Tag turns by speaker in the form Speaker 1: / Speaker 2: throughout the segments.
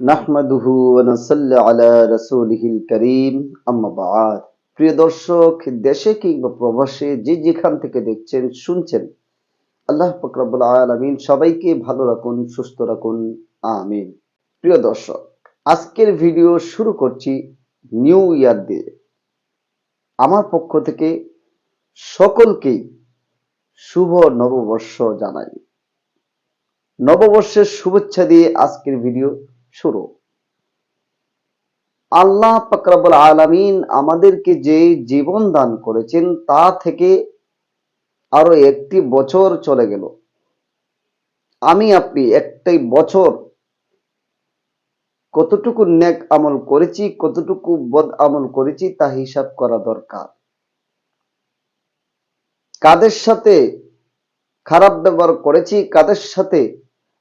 Speaker 1: নাহমাদুহু প্রিয় দর্শক, দেশে কিংবা প্রবাসে যে যেখান থেকে দেখছেন, শুনছেন, আল্লাহ সবাইকে ভালো রাখুন, সুস্থ রাখুন, আমিন। প্রিয় দর্শক, আজকের ভিডিও শুরু করছি নিউ ইয়ার দিয়ে। আমার পক্ষ থেকে সকলকেই শুভ নববর্ষ জানাই। নববর্ষের শুভেচ্ছা দিয়ে আজকের ভিডিও শুরু। আল্লাহ পাকরাবুল আলামিন আমাদেরকে যে জীবন দান করেছেন, তা থেকে আরও একটি বছর চলে গেল। আমি আপনি একটাই বছর কতটুকু নেক আমল করেছি, কতটুকু বদ আমল করেছি, তা হিসাব করা দরকার। কাদের সাথে খারাপ ব্যবহার করেছি, কাদের সাথে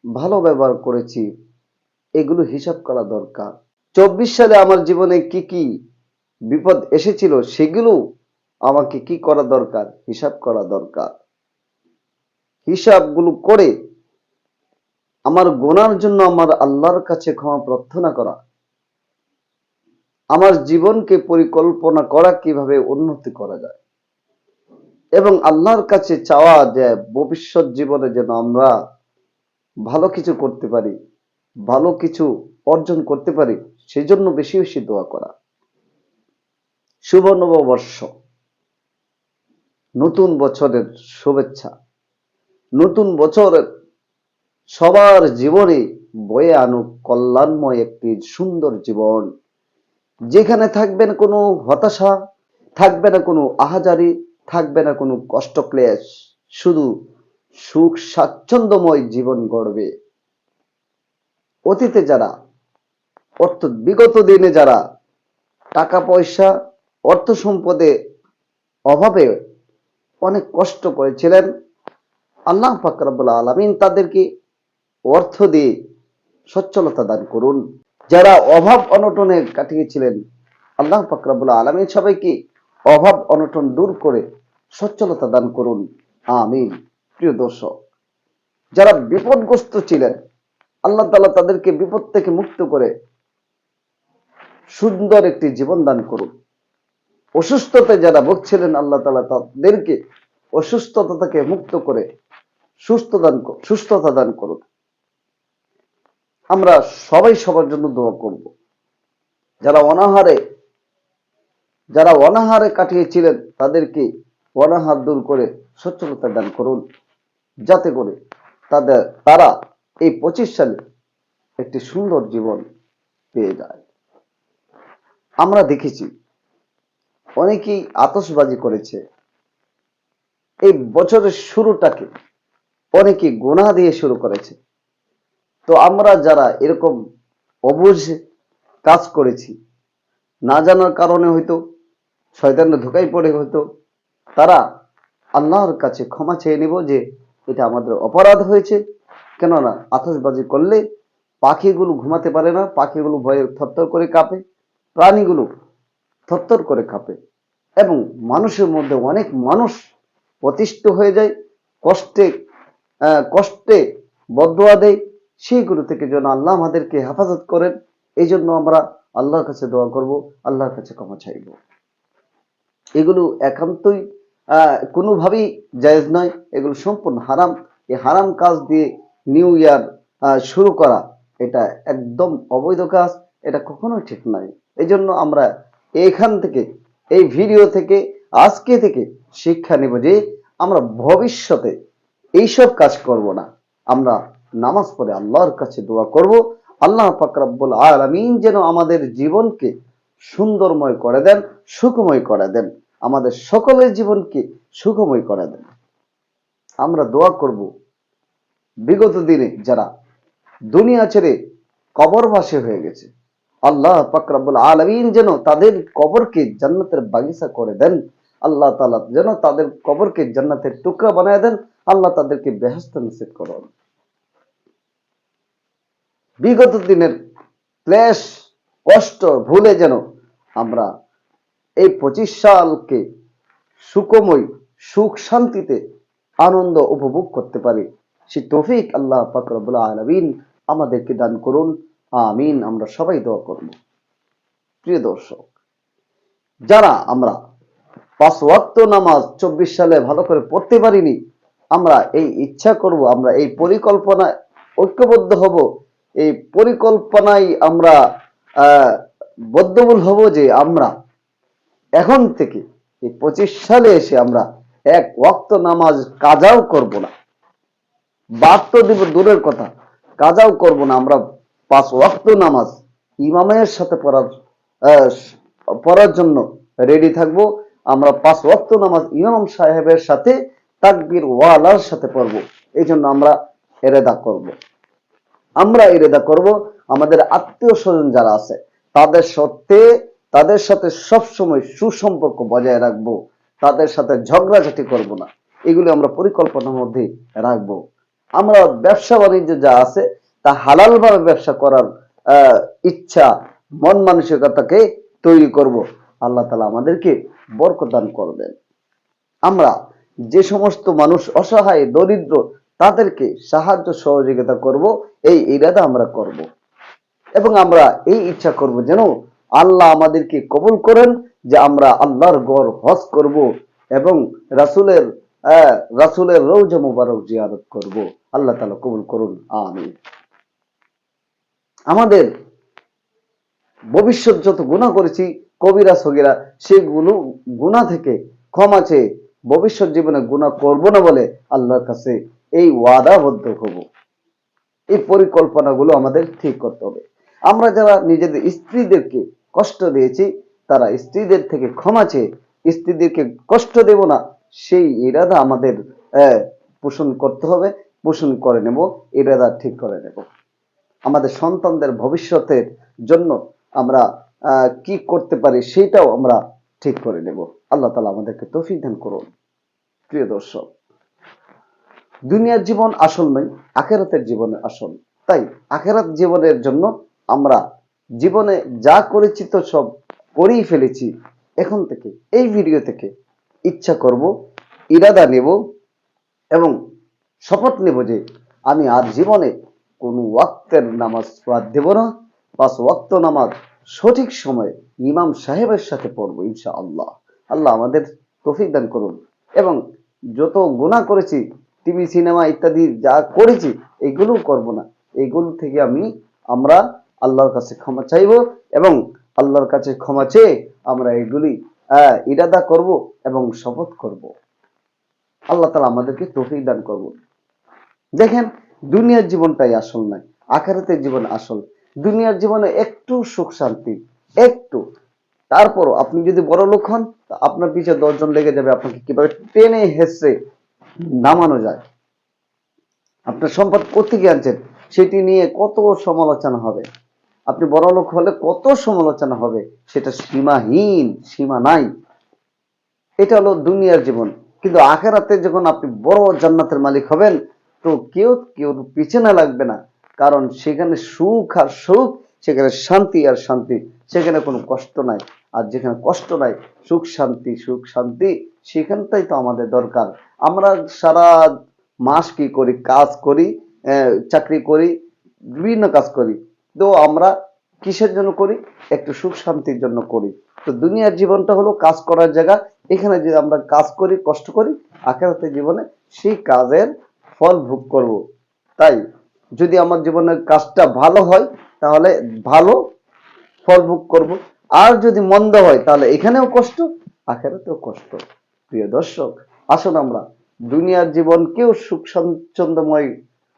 Speaker 1: ভালো ব্যবহার করেছি এগুলো হিসাব করা দরকার। চব্বিশ সালে আমার জীবনে কি কি বিপদ এসেছিল সেগুলো আমাকে কি করা দরকার, হিসাব করা দরকার। হিসাবগুলো করে আমার গোনার জন্য আমার আল্লাহর কাছে ক্ষমা প্রার্থনা করা। আমার জীবনকে পরিকল্পনা করা কীভাবে উন্নতি করা যায়। এবং আল্লাহর কাছে চাওয়া যে ভবিষ্যৎ জীবনে যেন আমরা ভালো কিছু করতে পারি। ভালো কিছু অর্জন করতে পারি, সেজন্য বেশি বেশি দোয়া করা। শুভ নববর্ষ। নতুন বছরের শুভেচ্ছা। নতুন বছরের সবার জীবনে বয়ে আনুক কল্যাণময় একটি সুন্দর জীবন। যেখানে থাকবে না কোনো হতাশা, থাকবে না কোনো আহাজারি, থাকবে না কোনো কষ্ট ক্লেশ শুধু সুখ স্বাচ্ছন্দ্যময় জীবন গড়বে। অতীতে যারা, অর্থাৎ বিগত দিনে যারা টাকা পয়সা, অর্থ সম্পদে অভাবে অনেক কষ্ট করেছিলেন, আল্লাহ ফাকরাবুল আলমিন তাদেরকে অর্থ দিয়ে সচ্ছলতা দান করুন। যারা অভাব অনটনে কাটিয়েছিলেন, আল্লাহ ফাকরাবুল আলমিন সবাইকে অভাব অনটন দূর করে সচ্ছলতা দান করুন। আমিন। প্রিয় দর্শক, যারা বিপদগ্রস্ত ছিলেন আল্লাহ তালা তাদেরকে বিপদ থেকে মুক্ত করে সুন্দর একটি জীবন দান করুন। অসুস্থতায় যারা ভুগছিলেন, আল্লাহ তালা তাদেরকে অসুস্থতা থেকে মুক্ত করে সুস্থ দান সুস্থতা দান করুন। আমরা সবাই সবার জন্য দোয়া করব। যারা অনাহারে যারা অনাহারে কাটিয়েছিলেন, তাদেরকে অনাহার দূর করে সচ্ছলতা দান করুন। যাতে করে তাদের, তারা এই পঁচিশ সালে একটি সুন্দর জীবন পেয়ে যায়। আমরা দেখেছি, অনেকেই আতসবাজি করেছে। এই বছরের শুরুটাকে অনেকে গোনা দিয়ে শুরু করেছে। তো আমরা যারা এরকম অবুঝ কাজ করেছি, না জানার কারণে হয়তো, শয়তানের ধোকাই পড়ে হয়তো, তারা আল্লাহর কাছে ক্ষমা চেয়ে নিব যে এটা আমাদের অপরাধ হয়েছে। কেননা আতসবাজি করলে পাখিগুলো ঘুমাতে পারে না, পাখিগুলো ভয়ে থরথর করে কাঁপে, প্রাণীগুলো থরথর করে কাঁপে এবং মানুষের মধ্যে অনেক মানুষ প্রতিষ্ঠ হয়ে যায়, কষ্টে কষ্টে বদোয়া দেয়, সেইগুলো থেকে যেন আল্লাহ আমাদেরকে হেফাজত করেন এই জন্য আমরা আল্লাহর কাছে দোয়া করব, আল্লাহর কাছে ক্ষমা চাইব। এগুলো একান্তই কোনোভাবেই জায়েজ নয়। এগুলো সম্পূর্ণ হারাম। এই হারাম কাজ দিয়ে নিউ ইয়ার শুরু করা, এটা একদম অবৈধ কাজ। এটা কখনোই ঠিক নয়। এই জন্য আমরা এখান থেকে, এই ভিডিও থেকে, আজকে থেকে শিক্ষা নেব যে আমরা ভবিষ্যতে এইসব কাজ করব না। আমরা নামাজ পড়ে আল্লাহর কাছে দোয়া করব। আল্লাহ ফাকরাবুল আলমিন যেন আমাদের জীবনকে সুন্দরময় করে দেন, সুখময় করে দেন। আমাদের সকলের জীবনকে সুখময় করে দেন। আমরা দোয়া করব, বিগত দিনে যারা দুনিয়া ছেড়ে কবরবাসী হয়ে গেছে, আল্লাহ পাকরাবুল আলমিন যেন তাদের কবরকে জান্নাতের বাগিচা করে দেন। আল্লাহ তালা যেন তাদের কবরকে জান্নাতের টুকরা বানায় দেন, আল্লাহ তাদেরকে বেহস্ত নিষেধ করুন। বিগত দিনের ক্লেশ, কষ্ট, ভুলে যেন আমরা এই পঁচিশ সালকে সুখময় সুখ শান্তিতে আনন্দ উপভোগ করতে পারি। সে তৌফিক আল্লাহ ফাকরবুল আলমিন আমাদেরকে দান করুন। আমিন। আমরা সবাই দোয়া করব। প্রিয় দর্শক যারা আমরা পাঁচ ওয়াক্ত নামাজ চব্বিশ সালে ভালো করে পড়তে পারিনি আমরা এই ইচ্ছা করব আমরা এই পরিকল্পনায় ঐক্যবদ্ধ হব। এই পরিকল্পনায় আমরা আহ, বদ্ধমূল হব যে আমরা এখন থেকে এই পঁচিশ সালে এসে আমরা এক ওয়াক্ত নামাজ কাজাও করব না। বাদ তো দিব দূরের কথা, কাজাও করব না আমরা পাঁচ ওয়াক্ত নামাজ ইমামের সাথে পড়ার পড়ার জন্য রেডি থাকব। আমরা পাঁচ ওয়াক্ত নামাজ ইমাম সাহেবের সাথে তাকবির ওয়ালার সাথে পড়ব। এই জন্য আমরা এরেদা করব। আমরা এরেদা করব। আমাদের আত্মীয় স্বজন যারা আছে, তাদের সাথে তাদের সাথে সবসময় সুসম্পর্ক বজায় রাখব, তাদের সাথে ঝগড়াঝাটি করব না। এগুলি আমরা পরিকল্পনার মধ্যে রাখব। আমরা ব্যবসা বাণিজ্য যা আছে, তা হালাল ভাবে ব্যবসা করার ইচ্ছা, মন মানসিকতাকে তৈরি করব। আল্লাহ তালা আমাদেরকে বরকত দান করবেন। আমরা যে সমস্ত মানুষ অসহায়, দরিদ্র, তাদেরকে সাহায্য সহযোগিতা করব, এই ইরাদা আমরা করব। এবং আমরা এই ইচ্ছা করব যেন আল্লাহ আমাদেরকে কবুল করেন যে আমরা আল্লাহর গড় হজ করব এবং রাসুলের রাসুলের রৌজা মুবারক জিয়ারত করব। আল্লাহ তালা কবুল করুন, আমিন। আমাদের ভবিষ্যৎ যত গুণা করেছি, কবিরা, সগিরা, সেগুলো গুণা থেকে ক্ষমা চেয়ে ভবিষ্যৎ জীবনে গুণা করব না বলে আল্লাহর কাছে এই ওয়াদাবদ্ধ হব। এই পরিকল্পনাগুলো আমাদের ঠিক করতে হবে। আমরা যারা নিজেদের স্ত্রীদেরকে কষ্ট দিয়েছি, তারা স্ত্রীদের থেকে ক্ষমা চেয়ে স্ত্রীদেরকে কষ্ট দেব না। সেই ইরাদা আমাদের পোষণ করতে হবে, পোষণ করে নেব, ইরাদা ঠিক করে নেব। আমাদের সন্তানদের ভবিষ্যতের জন্য আমরা কি করতে পারি সেটাও আমরা ঠিক করে নেব। আল্লাহ তালা আমাদেরকে তৌফিক দান করুন। প্রিয় দর্শক, দুনিয়ার জীবন আসল নয়, আখেরাতের জীবনে আসল। তাই আখেরাত জীবনের জন্য আমরা জীবনে যা করেছি তো সব করেই ফেলেছি, এখন থেকে, এই ভিডিও থেকে ইচ্ছা করব, ইরাদা নেব এবং শপথ নেব যে আমি আর জীবনে কোনো ওয়াক্তের নামাজ বাদ দেব না পাঁচ ওয়াক্ত নামাজ সঠিক সময়ে ইমাম সাহেবের সাথে পড়ব ইনশা আল্লাহ আল্লাহ আমাদের তৌফিক দান করুন। এবং যত গুণা করেছি, টিভি, সিনেমা ইত্যাদি যা করেছি এগুলো করব না। এগুলো থেকে আমি, আমরা আল্লাহর কাছে ক্ষমা চাইব এবং আল্লাহর কাছে ক্ষমা চেয়ে আমরা এগুলি ইরাদা করব এবং শপথ করব। আল্লাহ তালা আমাদেরকে তৌফিক দান করব দেখেন, দুনিয়ার জীবনটাই আসল নয়, আখেরাতের জীবন আসল। দুনিয়ার জীবনে একটু সুখ শান্তি, একটু। তারপরও আপনি যদি বড় লোক হন আপনার পিছিয়ে দশজন লেগে যাবে, আপনাকে কীভাবে টেনে হেসে নামানো যায়? আপনার সম্পদ কোথেকে আনছেন? সেটি নিয়ে কত সমালোচনা হবে? আপনি বড় লোক হলে কত সমালোচনা হবে? সেটা সীমাহীন, সীমা নাই। এটা হলো দুনিয়ার জীবন। কিন্তু আখেরাতে যখন আপনি বড় জান্নাতের মালিক হবেন, তো কেউ কেউ পিছনে লাগবে না। কারণ সেখানে সুখ আর সুখ, সেখানে শান্তি আর শান্তি। সেখানে কোনো কষ্ট নাই। আর যেখানে কষ্ট নাই, সুখ, শান্তি সুখ, শান্তি, সেখানটাই তো আমাদের দরকার। আমরা সারা মাস কি করি? কাজ করি চাকরি করি, বিভিন্ন কাজ করি। তো আমরা কিসের জন্য করি? একটু সুখ শান্তির জন্য করি। তো দুনিয়ার জীবনটা হলো কাজ করার জায়গা। এখানে যদি আমরা কাজ করি কষ্ট করি আখেরাতের জীবনে সেই কাজের ফল ভোগ করব। তাই যদি আমার জীবনের কাজটা ভালো হয় তাহলে ভালো ফল ভোগ করব। আর যদি মন্দ হয় তাহলে এখানেও কষ্ট আখেরাতেও কষ্ট। প্রিয় দর্শক আসুন আমরা দুনিয়ার জীবনকেও সুখ স্বাচ্ছন্দ্যময়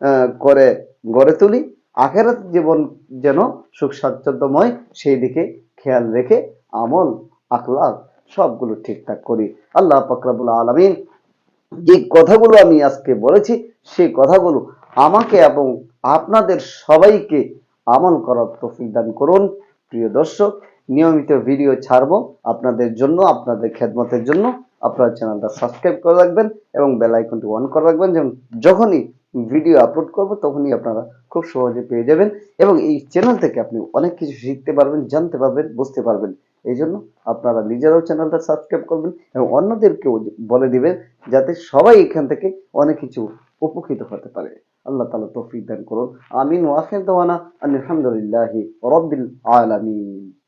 Speaker 1: আহ, করে গড়ে তুলি। আখেরাত জীবন যেন সুখ স্বাচ্ছন্দ্যময়, সেই দিকে খেয়াল রেখে আমল আখলাক সবগুলো ঠিকঠাক করি। আল্লাহ পাকরাবুল আলমিন যে কথাগুলো আমি আজকে বলেছি, সেই কথাগুলো আমাকে এবং আপনাদের সবাইকে আমল করার তৌফিক দান করুন। প্রিয় দর্শক, নিয়মিত ভিডিও ছাড়বো আপনাদের জন্য, আপনাদের খেদমতের জন্য। আপনার চ্যানেলটা সাবস্ক্রাইব করে রাখবেন এবং বেল আইকনটি অন করে রাখবেন, যেমন যখনই ভিডিও আপলোড করব, তখনই আপনারা খুব সহজে পেয়ে যাবেন এবং এই চ্যানেল থেকে আপনি অনেক কিছু শিখতে পারবেন, জানতে পারবেন, বুঝতে পারবেন। এই জন্য আপনারা নিজেরাও চ্যানেলটা সাবস্ক্রাইব করবেন এবং অন্যদেরকেও বলে দিবেন যাতে সবাই এখান থেকে অনেক কিছু উপকৃত হতে পারে। আল্লাহ তালা তৌফিক দান করুন। আমিন ওয়াখির দাওয়ানা আলহামদুলিল্লাহি রব্বিল আলামিন।